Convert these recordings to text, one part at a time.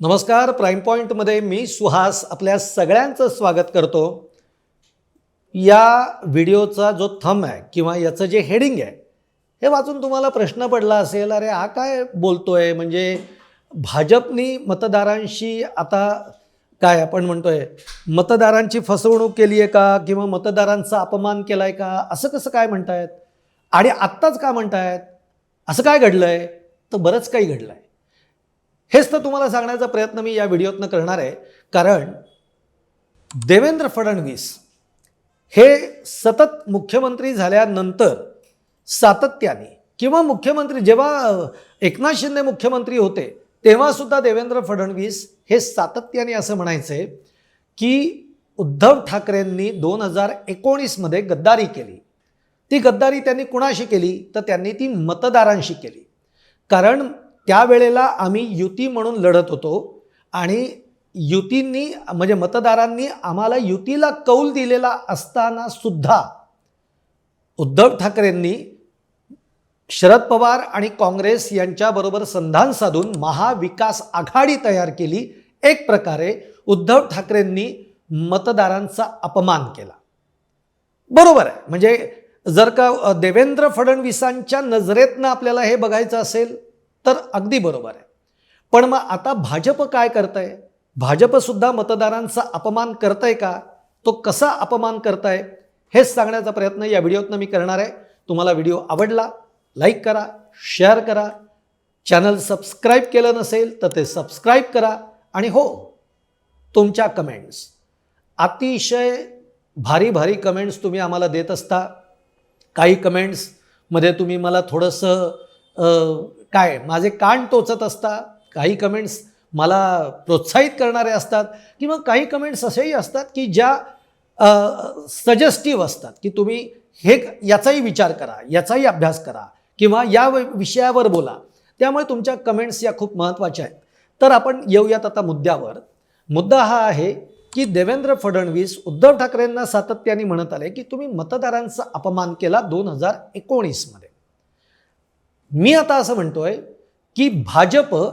नमस्कार प्राईम पॉईंटमध्ये मी सुहास आपल्या सगळ्यांचं स्वागत करतो. या व्हिडिओचा जो थंब आहे किंवा याचं जे हेडिंग आहे हे वाचून तुम्हाला प्रश्न पडला असेल अरे हा काय बोलतोय? म्हणजे भाजपनी मतदारांशी आता काय आपण म्हणतोय मतदारांची फसवणूक केली आहे का? किंवा मतदारांचा अपमान केला आहे का? असं कसं काय म्हणतायत? आणि आत्ताच का म्हणतायत? असं काय घडलंय? तर बरंच काही घडलं आहे हेच तर तुम्हाला सांगण्याचा प्रयत्न मी या व्हिडिओतनं करणार आहे. कारण देवेंद्र फडणवीस हे सतत मुख्यमंत्री झाल्यानंतर सातत्याने किंवा मुख्यमंत्री जेव्हा एकनाथ शिंदे मुख्यमंत्री होते तेव्हासुद्धा देवेंद्र फडणवीस हे सातत्याने असं म्हणायचे की उद्धव ठाकरेंनी दोन हजार एकोणीसमध्ये गद्दारी केली. ती गद्दारी त्यांनी कुणाशी केली? तर त्यांनी ती मतदारांशी केली. कारण त्यावेळेला आम्ही युती म्हणून लढत होतो आणि युतींनी म्हणजे मतदारांनी आम्हाला युतीला कौल दिलेला असताना सुद्धा उद्धव ठाकरेंनी शरद पवार आणि काँग्रेस यांच्याबरोबर संधान साधून महाविकास आघाडी तयार केली. एक प्रकारे उद्धव ठाकरेंनी मतदारांचा अपमान केला. बरोबर आहे. म्हणजे जर का देवेंद्र फडणवीसांच्या नजरेतनं आपल्याला हे बघायचं असेल तर अगदी बरोबर आहे. पण मग आता भाजप काय करतंय? भाजपसुद्धा मतदारांचा अपमान करतंय का? तो कसा अपमान करताय? हेच सांगण्याचा प्रयत्न या व्हिडिओतनं मी करणार आहे. तुम्हाला व्हिडिओ आवडला लाईक करा शेअर करा. चॅनल सबस्क्राईब केलं नसेल तर ते सबस्क्राईब करा आणि हो तुमच्या कमेंट्स. अतिशय भारी भारी कमेंट्स तुम्ही आम्हाला देत असता. काही कमेंट्समध्ये तुम्ही मला थोडंसं काय? माझे कान टोचत असता काही कमेंट्स मला प्रोत्साहित करणारे असतात. किंवा काही कमेंट्स असेही असतात की ज्या सजेस्टिव्ह असतात की तुम्ही हे याचाही विचार करा याचाही अभ्यास करा किंवा या विषयावर बोला. त्यामुळे तुमच्या कमेंट्स या खूप महत्त्वाच्या आहेत. तर आपण येऊयात आता मुद्द्यावर. मुद्दा हा आहे की देवेंद्र फडणवीस उद्धव ठाकरेंना सातत्याने म्हणत आले की तुम्ही मतदारांचा अपमान केला दोन हजार एकोणीसमध्ये. मी आता असं म्हणतोय की भाजप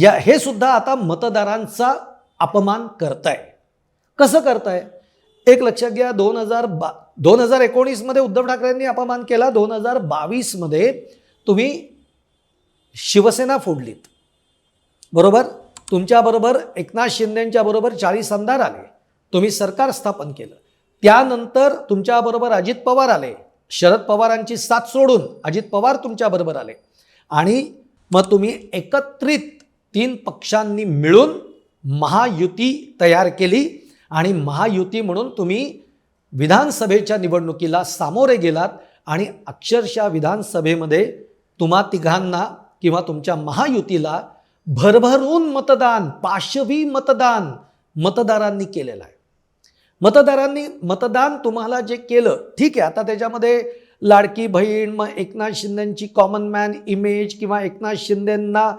या हे सुद्धा आता मतदारांचा अपमान करताय. कसं करताय? एक लक्षात घ्या दोन हजार बा दोन हजार एकोणीसमध्ये उद्धव ठाकरेंनी अपमान केला दोन हजार बावीसमध्ये तुम्ही शिवसेना फोडलीत. बरोबर? तुमच्याबरोबर एकनाथ शिंदेंच्या बरोबर चाळीस आमदार आले. तुम्ही सरकार स्थापन केलं. त्यानंतर तुमच्याबरोबर अजित पवार आले. शरद पवारांची साथ सोडून अजित पवार तुमच्याबरोबर आले. आणि मग तुम्ही एकत्रित तीन पक्षांनी मिळून महायुती तयार केली आणि महायुती म्हणून तुम्ही विधानसभेच्या निवडणुकीला सामोरे गेलात आणि अक्षरशः विधानसभेमध्ये तुम्हा तिघांना किंवा तुमच्या महायुतीला भरभरून मतदान पाशवी मतदान मतदारांनी केलेलं आहे. मतदारांनी मतदान तुम्हाला जे केलं ठीक आहे आता त्याच्यामध्ये लाडकी बहीण मग एकनाथ शिंदेंची कॉमन मॅन इमेज किंवा एकनाथ शिंदेंना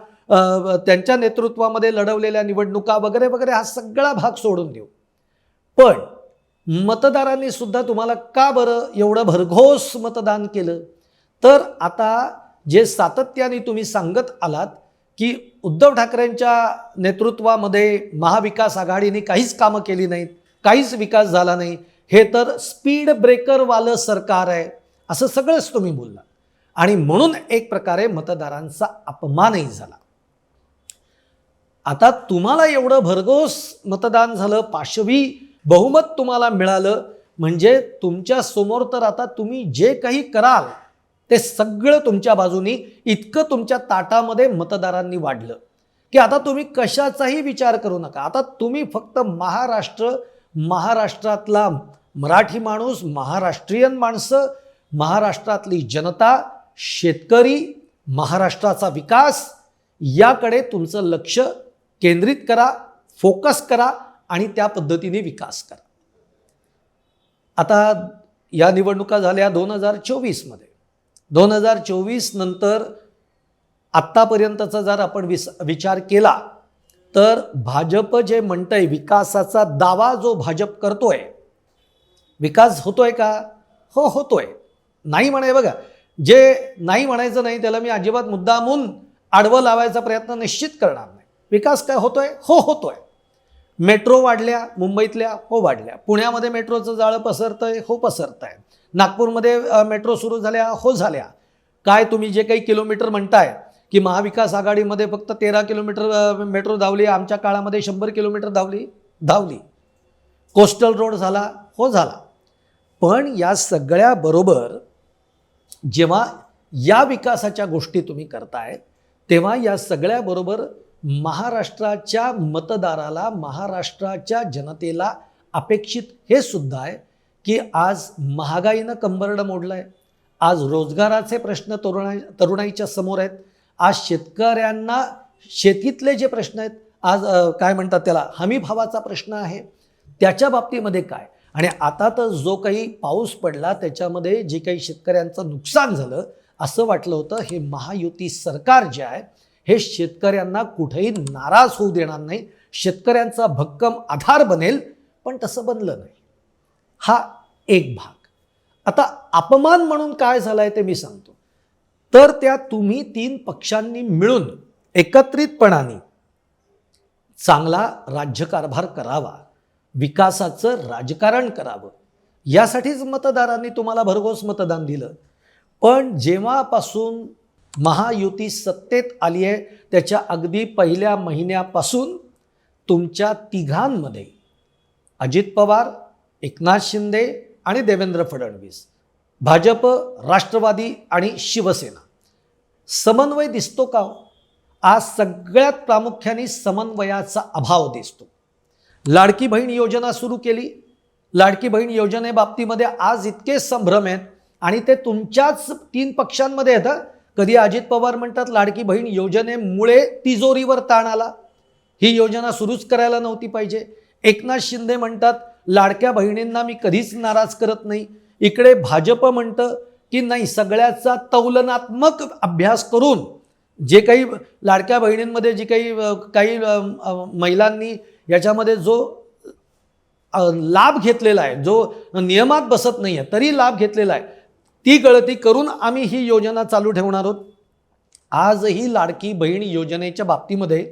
त्यांच्या नेतृत्वामध्ये लढवलेल्या निवडणुका वगैरे वगैरे हा सगळा भाग सोडून देऊ. पण मतदारांनी सुद्धा तुम्हाला का बरं एवढं भरघोस मतदान केलं? तर आता जे सातत्याने तुम्ही सांगत आलात की उद्धव ठाकरेंच्या नेतृत्वामध्ये महाविकास आघाडीने काहीच कामं केली नाहीत. काहीच विकास झाला नाही. हे तर स्पीड ब्रेकरवालं सरकार आहे. असं सगळंच तुम्ही बोलला. आणि म्हणून एक प्रकारे मतदारांचा अपमानही झाला. आता तुम्हाला एवढं भरघोस मतदान झालं पाशवी बहुमत तुम्हाला मिळालं म्हणजे तुमच्यासमोर तर आता तुम्ही जे काही कराल ते सगळं तुमच्या बाजूनी इतकं तुमच्या ताटामध्ये मतदारांनी वाढलं. की आता तुम्ही कशाचाही विचार करू नका. आता तुम्ही फक्त महाराष्ट्र महाराष्ट्रातला मराठी माणूस महाराष्ट्रीयन माणसं महाराष्ट्रातली जनता शेतकरी महाराष्ट्राचा विकास याकडे तुमचं लक्ष केंद्रित करा फोकस करा आणि त्या पद्धतीने विकास करा. आता या निवडणुका झाल्या दोन हजार चोवीसमध्ये. दोन हजार चोवीस नंतर आत्तापर्यंतचा जर आपण विस विचार केला तर भाजप जे म्हणतंय विकासाचा दावा जो भाजप करतोय विकास होतोय का? हो होतोय. नाही म्हणाय बघा जे नाही म्हणायचं नाही त्याला मी अजिबात मुद्दामून आडवं लावायचा प्रयत्न निश्चित करणार नाही. विकास काय होतोय? हो होतोय. मेट्रो वाढल्या मुंबईतल्या हो वाढल्या. पुण्यामध्ये मेट्रोचं जाळं पसरतंय हो पसरत आहे नागपूरमध्ये मेट्रो सुरू झाल्या हो झाल्या. काय तुम्ही जे काही किलोमीटर म्हणताय की महाविकास आघाडीमध्ये फक्त तेरा किलोमीटर मेट्रो धावली आमच्या काळामध्ये शंभर किलोमीटर धावली धावली. कोस्टल रोड झाला हो झाला. पण या सगळ्याबरोबर जेव्हा या विकासाच्या गोष्टी तुम्ही करताय तेव्हा या सगळ्याबरोबर महाराष्ट्राच्या मतदाराला महाराष्ट्राच्या जनतेला अपेक्षित हे सुद्धा आहे की आज महागाईनं कंबरडं मोडलं आहे आज रोजगाराचे प्रश्न तरुणाई तरुणाईच्या समोर आहेत. आज शेतकऱ्यांना शेतीतले जे प्रश्न आहेत आज काय म्हणतात त्याला हमी भावाचा प्रश्न आहे. त्याच्या बाबतीमध्ये काय? आणि आता तर जो काही पाऊस पडला त्याच्यामध्ये जे काही शेतकऱ्यांचं नुकसान झालं असं वाटलं होतं हे महायुती सरकार जे आहे हे शेतकऱ्यांना कुठेही नाराज होऊ देणार नाही. शेतकऱ्यांचा भक्कम आधार बनेल पण तसं बनलं नाही. हा एक भाग. आता अपमान म्हणून काय झालाय ते मी सांगतो. तर त्या तुम्ही तीन पक्षांनी मिळून एकत्रितपणाने चांगला राज्यकारभार करावा विकासाचं राजकारण करावं यासाठीच मतदारांनी तुम्हाला भरघोस मतदान दिलं. पण जेव्हापासून महायुती सत्तेत आली आहे त्याच्या अगदी पहिल्या महिन्यापासून तुमच्या तिघांमध्ये अजित पवार एकनाथ शिंदे आणि देवेंद्र फडणवीस भाजप राष्ट्रवादी आणि शिवसेना समन्वय दिसतो का हो? आज सगळ्यात प्रामुख्याने समन्वयाचा अभाव दिसतो. लाडकी बहीण योजना सुरू केली. लाडकी बहीण योजनेबाबतीमध्ये आज इतके संभ्रम आहेत आणि ते तुमच्याच तीन पक्षांमध्ये येतं कधी अजित पवार म्हणतात लाडकी बहीण योजनेमुळे तिजोरीवर ताण आला. ही योजना सुरूच करायला नव्हती पाहिजे. एकनाथ शिंदे म्हणतात लाडक्या बहिणींना मी कधीच नाराज करत नाही. इकडे भाजप म्हणतं की नाही सगळ्याचा तौलनात्मक अभ्यास करून जे काही लाडक्या बहिणींमध्ये जी काही काही महिलांनी याच्यामध्ये जो लाभ घेतलेला आहे जो नियमात बसत नाही आहे तरी लाभ घेतलेला आहे ती गळती करून आम्ही ही योजना चालू ठेवणार आहोत. आजही लाडकी बहीण योजनेच्या बाबतीमध्ये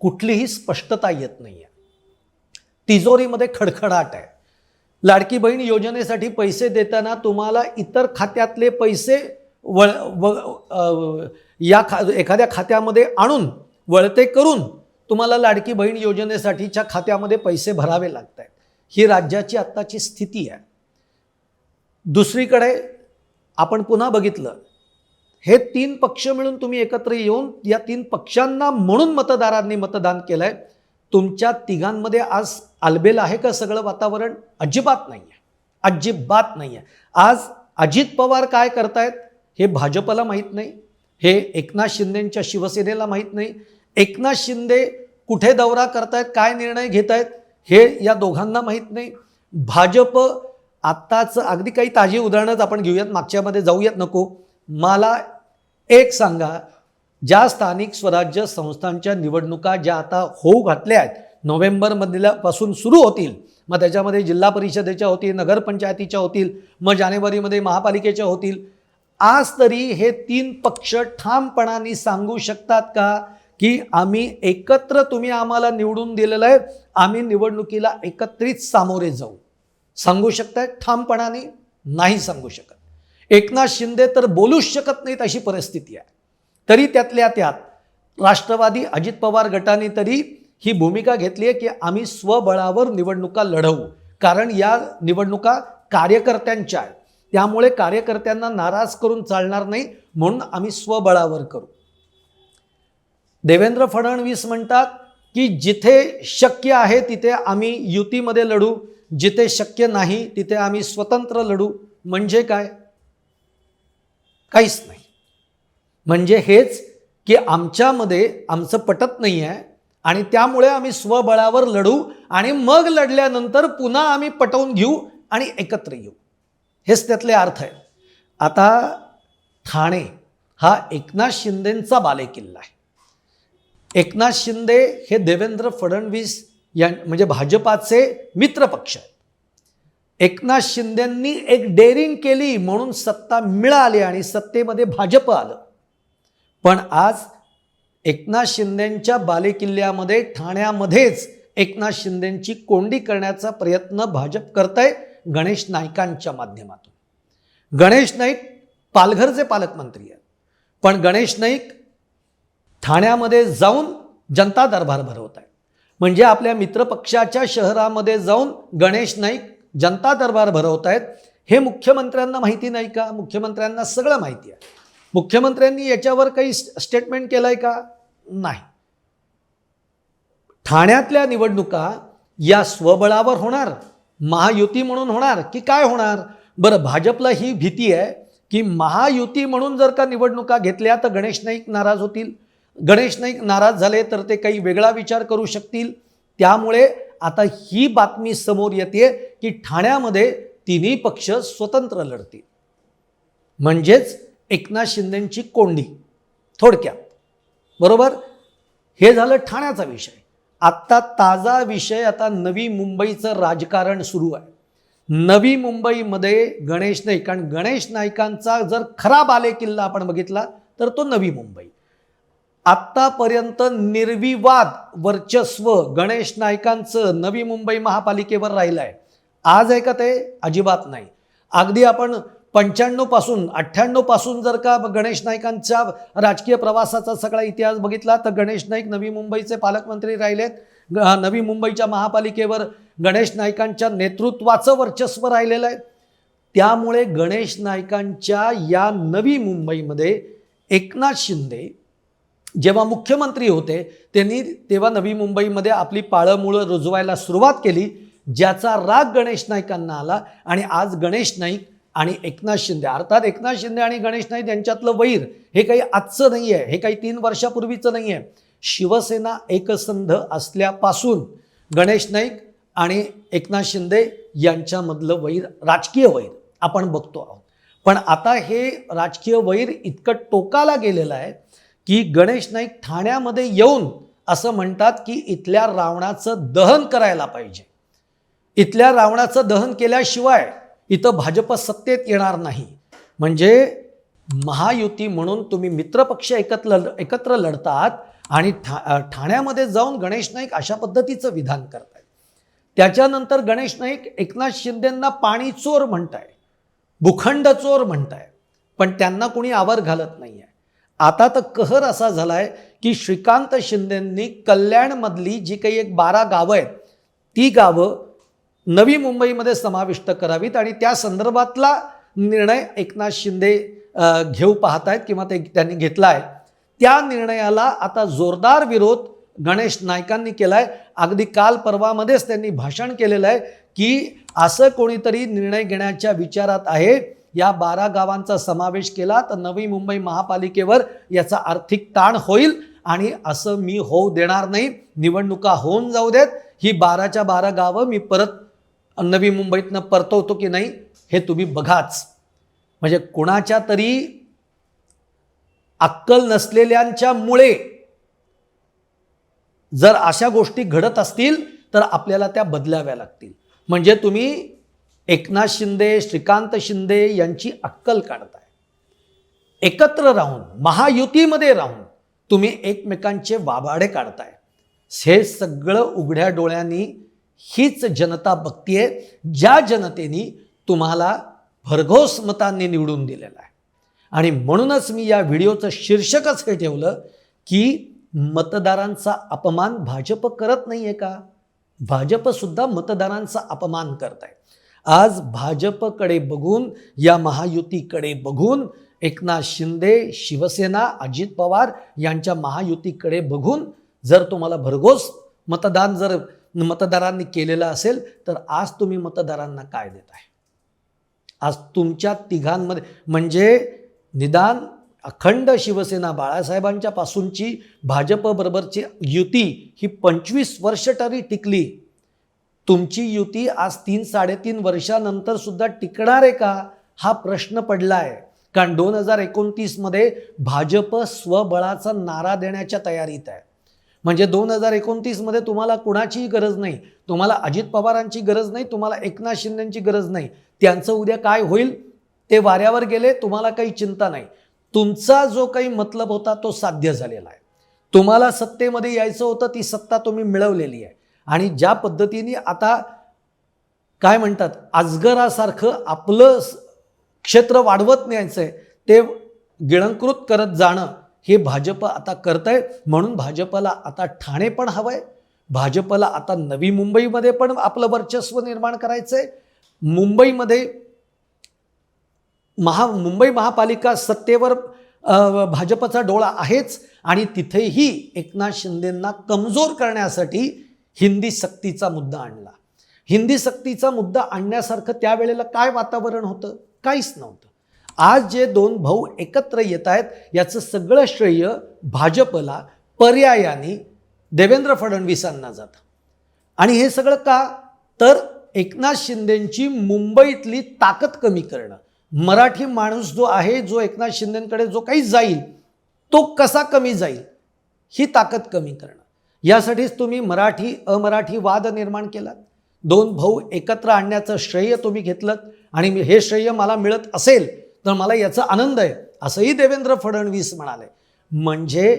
कुठलीही स्पष्टता येत नाही आहे तिजोरीमध्ये खडखडाट आहे. लाडकी बहीण योजनेसाठी पैसे देताना तुम्हाला इतर खात्यातले पैसे वळ व या खा एखाद्या खात्यामध्ये आणून वळते करून तुम्हाला लाडकी बहीण योजनेसाठीच्या खात्यामध्ये पैसे भरावे लागत आहेत ही राज्याची आत्ताची स्थिती आहे. दुसरीकडे आपण पुन्हा बघितलं हे तीन पक्ष मिळून तुम्ही एकत्र येऊन या तीन पक्षांना म्हणून मतदारांनी मतदान केलंय. तुमच्या तिघांमध्ये आज आलबेल आहे का सगळं वातावरण? अजिबात नाही आहे अजिबात नाही आहे आज अजित पवार काय करतायत हे भाजपला माहीत नाही. हे एकनाथ शिंदेंच्या शिवसेनेला माहीत नाही. एकनाथ शिंदे कुठे दौरा करतायत काय निर्णय घेत आहेत हे या दोघांना माहीत नाही. भाजप आत्ताच अगदी काही ताजी उदाहरणंच आपण घेऊयात मागच्यामध्ये जाऊयात नको. मला एक सांगा ज्या स्थानिक स्वराज्य संस्थांच्या निवडणुका ज्या आता होऊ घातल्या आहेत नोव्हेंबरमधल्यापासून सुरू होतील मग त्याच्यामध्ये जिल्हा परिषदेच्या होतील नगरपंचायतीच्या होतील मग जानेवारीमध्ये महापालिकेच्या होतील आज तरी हे तीन पक्ष ठामपणाने सांगू शकतात का की आम्ही एकत्र तुम्ही आम्हाला निवडून दिलेलं आहे आम्ही निवडणुकीला एकत्रित सामोरे जाऊ? सांगू शकताय? ठामपणाने नाही सांगू शकत. एकनाथ शिंदे तर बोलूच शकत नाहीत अशी परिस्थिती आहे. तरी त्यातल्या त्यात राष्ट्रवादी अजित पवार गटाने तरी ही भूमिका घेतली आहे की आम्ही स्वबळावर निवडणुका लढवू. कारण या निवडणुका कार्यकर्त्यांच्या आहेत. त्यामुळे कार्यकर्त्यांना नाराज करून चालणार नाही म्हणून आम्ही स्वबळावर करू. देवेंद्र फडणवीस म्हणतात की जिथे शक्य आहे तिथे आम्ही युतीमध्ये लढू. जिथे शक्य नाही तिथे आम्ही स्वतंत्र लढू. म्हणजे काय? काहीच नाही. म्हणजे हेच की आमच्यामध्ये आमचं पटत नाही आहे आणि त्यामुळे आम्ही स्वबळावर लढू आणि मग लढल्यानंतर पुन्हा आम्ही पटवून घेऊ आणि एकत्र येऊ. हेच त्यातले अर्थ आहे आता ठाणे हा एकनाथ शिंदेंचा बालेकिल्ला आहे. एकनाथ शिंदे हे देवेंद्र फडणवीस या म्हणजे भाजपाचे मित्रपक्ष आहेत. एकनाथ शिंदेंनी एक डेअरिंग केली म्हणून सत्ता मिळाली आणि सत्तेमध्ये भाजप आलं. पण आज एकनाथ शिंदेंच्या बालेकिल्ल्यामध्ये ठाण्यामध्येच एकनाथ शिंदेंची कोंडी करण्याचा प्रयत्न भाजप करतंय गणेश नाईकांच्या माध्यमातून. गणेश नाईक पालघरचे पालकमंत्री आहेत. पण गणेश नाईक ठाण्यामध्ये जाऊन जनता दरबार भरवत आहे म्हणजे आपल्या मित्रपक्षाच्या शहरामध्ये जाऊन गणेश नाईक जनता दरबार भरवत आहेत हे मुख्यमंत्र्यांना माहिती नाही का? मुख्यमंत्र्यांना सगळं माहिती आहे. मुख्यमंत्र्यांनी याच्यावर काही स्टेटमेंट केलं आहे का? नाही. ठाण्यातल्या निवडणुका या स्वबळावर होणार महायुती म्हणून होणार की काय होणार? बरं भाजपला ही भीती आहे की महायुती म्हणून जर का निवडणुका घेतल्या तर गणेश नाईक नाराज होतील. गणेश नाईक नाराज झाले तर ते काही वेगळा विचार करू शकतील. त्यामुळे आता ही बातमी समोर येते की ठाण्यामध्ये तिन्ही पक्ष स्वतंत्र लढतील. म्हणजेच एकनाथ शिंदेंची कोंडी थोडक्यात. बरोबर? हे झालं ठाण्याचा विषय. आत्ता ताजा विषय आता नवी मुंबईचं राजकारण सुरू आहे. नवी मुंबईमध्ये गणेश नाईक आणि गणेश नाईकांचा जर खरा बालेकिल्ला आपण बघितला तर तो नवी मुंबई. आत्तापर्यंत निर्विवाद वर्चस्व गणेश नाईकांचं नवी मुंबई महापालिकेवर राहिलं आहे आज आहे का ते? अजिबात नाही. अगदी आपण पंच्याण्णवपासून अठ्ठ्याण्णवपासून जर का गणेश नाईकांच्या राजकीय प्रवासाचा सगळा इतिहास बघितला तर गणेश नाईक नवी मुंबईचे पालकमंत्री राहिलेत. ग- नवी मुंबईच्या महापालिकेवर गणेश नाईकांच्या नेतृत्वाचं वर्चस्व राहिलेलं आहे. त्यामुळे गणेश नाईकांच्या या नवी मुंबईमध्ये एकनाथ शिंदे जेव्हा मुख्यमंत्री होते त्यांनी तेव्हा नवी मुंबईमध्ये आपली पाळंमुळं रुजवायला सुरुवात केली ज्याचा राग गणेश नाईकांना आला आणि आज गणेश नाईक आणि एकनाथ शिंदे. अर्थात एकनाथ शिंदे आणि गणेश नाईक यांच्यातलं वैर हे काही आजचं नाही आहे हे काही तीन वर्षापूर्वीचं नाही आहे शिवसेना एकसंध असल्यापासून गणेश नाईक आणि एकनाथ शिंदे यांच्यामधलं वैर राजकीय वैर आपण बघतो आहोत. पण आता हे राजकीय वैर इतकं टोकाला गेलेलं आहे की गणेश नाईक ठाण्यामध्ये येऊन असं म्हणतात की इथल्या रावणाचं दहन करायला पाहिजे. इथल्या रावणाचं दहन केल्याशिवाय इथं भाजप सत्तेत येणार नाही. म्हणजे महायुती म्हणून तुम्ही मित्रपक्ष एकत्र एकत्र लढतात आणि ठा ठाण्यामध्ये जाऊन गणेश नाईक अशा पद्धतीचं विधान करतायत. त्याच्यानंतर गणेश नाईक एकनाथ शिंदेंना पाणी चोर म्हणताय भूखंड चोर म्हणताय पण त्यांना कोणी आवर घालत नाही आहे आता तर कहर असा झालाय की श्रीकांत शिंदेंनी कल्याणमधली जी काही एक बारा गावं आहेत ती गावं नवी मुंबईमध्ये समाविष्ट करावीत आणि त्या संदर्भातला निर्णय एकनाथ शिंदे घेऊ पाहत आहेत किंवा ते त्यांनी घेतला आहे त्या निर्णयाला आता जोरदार विरोध गणेश नायकांनी केला आहे अगदी काल परवामध्येच त्यांनी भाषण केलेलं आहे की असं कोणीतरी निर्णय घेण्याच्या विचारात आहे. या बारा गावांचा समावेश केला तर नवी मुंबई महापालिकेवर याचा आर्थिक ताण होईल आणि असं मी होऊ देणार नाही. निवडणुका होऊन जाऊ देत. ही बाराच्या बारा गावं मी परत नवी मुंबईतनं परतवतो की नाही हे तुम्ही बघाच. म्हणजे कुणाच्या तरी अक्कल नसलेल्यांच्या मुळे जर अशा गोष्टी घडत असतील तर आपल्याला त्या बदलाव्या लागतील. म्हणजे तुम्ही एकनाथ शिंदे श्रीकांत शिंदे यांची अक्कल काढताय. एकत्र राहून महायुतीमध्ये राहून तुम्ही एकमेकांचे वाभाडे काढताय. हे सगळं उघड्या डोळ्यांनी हीच जनता बघतीये ज्या जनतेने तुम्हाला भरघोस मतांनी निवडून दिलेलं आहे. आणि म्हणूनच मी या व्हिडिओचं शीर्षकच हे ठेवलं की मतदारांचा अपमान भाजप करत नाही आहे का भाजपसुद्धा मतदारांचा अपमान करत आहे आज भाजपकडे बघून या महायुतीकडे बघून एकनाथ शिंदे शिवसेना अजित पवार यांच्या महायुतीकडे बघून जर तुम्हाला भरघोस मतदान जर मतदारांनी केलेलं असेल तर आज तुम्ही मतदारांना काय देत आहे? आज तुमच्या तिघांमध्ये म्हणजे निदान अखंड शिवसेना बाळासाहेबांच्या पासूनची भाजपबरोबरची युती ही पंचवीस वर्ष तरी टिकली. तुमची युती आज तीन साडेतीन वर्षानंतर सुद्धा टिकणार आहे का? हा प्रश्न पडला आहे कारण दोन हजार एकोणतीसमध्ये भाजप स्वबळाचा नारा देण्याच्या तयारीत आहे. म्हणजे दोन हजार एकोणतीसमध्ये तुम्हाला कुणाचीही गरज नाही. तुम्हाला अजित पवारांची गरज नाही तुम्हाला एकनाथ शिंदेची गरज नाही. त्यांचं उद्या काय होईल ते वाऱ्यावर गेले तुम्हाला काही चिंता नाही. तुमचा जो काही मतलब होता तो साध्य झालेला आहे. तुम्हाला सत्तेमध्ये यायचं होतं ती सत्ता तुम्ही मिळवलेली आहे. आणि ज्या पद्धतीने आता काय म्हणतात अजगरासारखं आपलं क्षेत्र वाढवत न्यायचं आहे ते गिळंकृत करत जाणं हे भाजप आता करतंय आहे म्हणून भाजपला आता ठाणे पण हवं आहे भाजपला आता नवी मुंबईमध्ये पण आपलं वर्चस्व निर्माण करायचं आहे मुंबईमध्ये महा मुंबई महापालिका सत्तेवर भाजपचा डोळा आहेच आणि तिथेही एकनाथ शिंदेंना कमजोर करण्यासाठी हिंदी सक्तीचा मुद्दा आणला. हिंदी सक्तीचा मुद्दा आणण्यासारखं त्यावेळेला काय वातावरण होतं? काहीच नव्हतं. आज जे दोन भाऊ एकत्र येत आहेत याचं सगळं श्रेय भाजपला पर्यायाने देवेंद्र फडणवीसांना जातं. आणि हे सगळं का? तर एकनाथ शिंदेंची मुंबईतली ताकद कमी करणं. मराठी माणूस जो आहे जो एकनाथ शिंदेंकडे जो काही जाईल तो कसा कमी जाईल? ही ताकद कमी करणं. यासाठीच तुम्ही मराठी अमराठी वाद निर्माण केलात. दोन भाऊ एकत्र आणण्याचं श्रेय तुम्ही घेतलं आणि हे श्रेय मला मिळत असेल तर मला याचा आनंद आहे. असंही देवेंद्र फडणवीस म्हणाले म्हणजे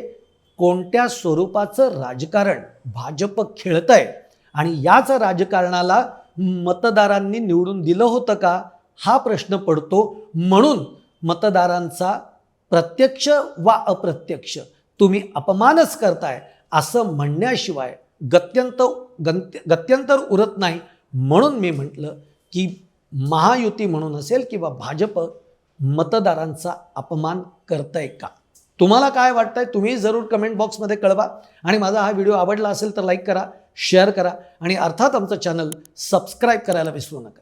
कोणत्या स्वरूपाचं राजकारण भाजप खेळत आहे आणि याच राजकारणाला मतदारांनी निवडून दिलं होतं का? हा प्रश्न पडतो. म्हणून मतदारांचा प्रत्यक्ष वा अप्रत्यक्ष तुम्ही अपमानच करताय असं म्हणण्याशिवाय गत्यंत गंत्य गत्यंतर उरत नाही. म्हणून मी म्हटलं की महायुती म्हणून असेल किंवा भाजप मतदारांचा अपमान करताय का? तुम्हाला काय वाटतंय? तुम्ही जरूर कमेंट बॉक्समध्ये कळवा. आणि माझा हा व्हिडिओ आवडला असेल तर लाईक करा शेअर करा. आणि अर्थात आमचं चॅनल सबस्क्राईब करायला विसरू नका.